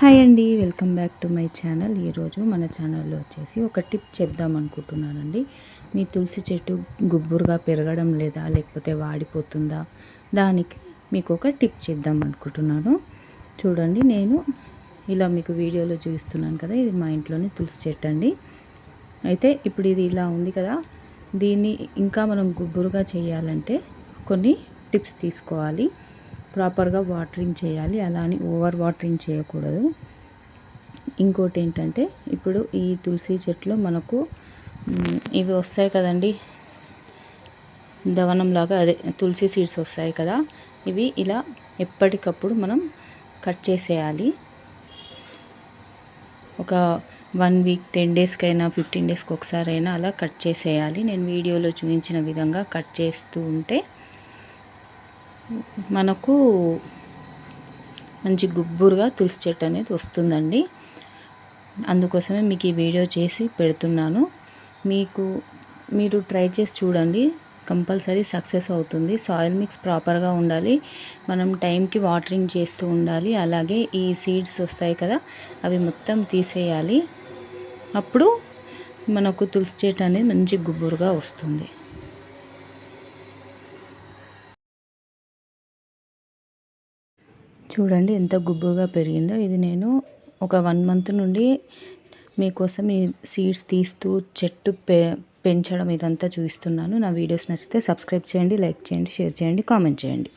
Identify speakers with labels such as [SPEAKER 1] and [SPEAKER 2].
[SPEAKER 1] Hi అండి welcome back to my channel. ఈరోజు మన ఛానల్లో వచ్చేసి ఒక టిప్ చెప్దాం అనుకుంటున్నానండి. మీ తులసి చెట్టు గుబ్బురుగా పెరగడం లేదా లేకపోతే వాడిపోతుందా? దానికి మీకు ఒక టిప్ చేద్దాం అనుకుంటున్నాను. చూడండి నేను ఇలా మీకు వీడియోలో చూపిస్తున్నాను కదా ఇది మా ఇంట్లోనే తులసి చెట్టు అండి. అయితే ఇప్పుడు ఇది ఇలా ఉంది కదా దీన్ని ఇంకా మనం గుబ్బురుగా చేయాలంటే కొన్ని టిప్స్ తీసుకోవాలి. ప్రాపర్గా వాటరింగ్ చేయాలి. అలా అని ఓవర్ వాటరింగ్ చేయకూడదు. ఇంకోటి ఏంటంటే ఇప్పుడు ఈ తులసి చెట్లు మనకు ఇవి వస్తాయి కదండి. దవనంలాగా అదే తులసి సీడ్స్ వస్తాయి కదా. ఇవి ఇలా ఎప్పటికప్పుడు మనం కట్ చేసేయాలి. ఒక వన్ వీక్ టెన్ డేస్కైనా ఫిఫ్టీన్ డేస్కి ఒకసారి అయినా అలా కట్ చేసేయాలి. నేను వీడియోలో చూపించిన విధంగా కట్ చేస్తూ ఉంటే మనకు మంచి గుబ్బురుగా తులసి చెట్టు అనేది వస్తుందండి. అందుకోసమే మీకు ఈ వీడియో చేసి పెడుతున్నాను. మీకు మీరు ట్రై చేసి చూడండి. కంపల్సరీ సక్సెస్ అవుతుంది. సాయిల్ మిక్స్ ప్రాపర్గా ఉండాలి. మనం టైంకి వాటరింగ్ చేస్తూ ఉండాలి. అలాగే ఈ సీడ్స్ వస్తాయి కదా అవి మొత్తం తీసేయాలి. అప్పుడు మనకు తులసి చెట్టు అనేది మంచి గుబ్బురుగా వస్తుంది. చూడండి ఎంత గుబ్బుగా పెరిగిందో. ఇది నేను ఒక వన్ మంత్ నుండి మీకోసం ఈ సీడ్స్ తీస్తూ చెట్టు పె పెంచడం ఇదంతా చూపిస్తున్నాను. నా వీడియోస్ నచ్చితే సబ్స్క్రైబ్ చేయండి లైక్ చేయండి షేర్ చేయండి కామెంట్ చేయండి.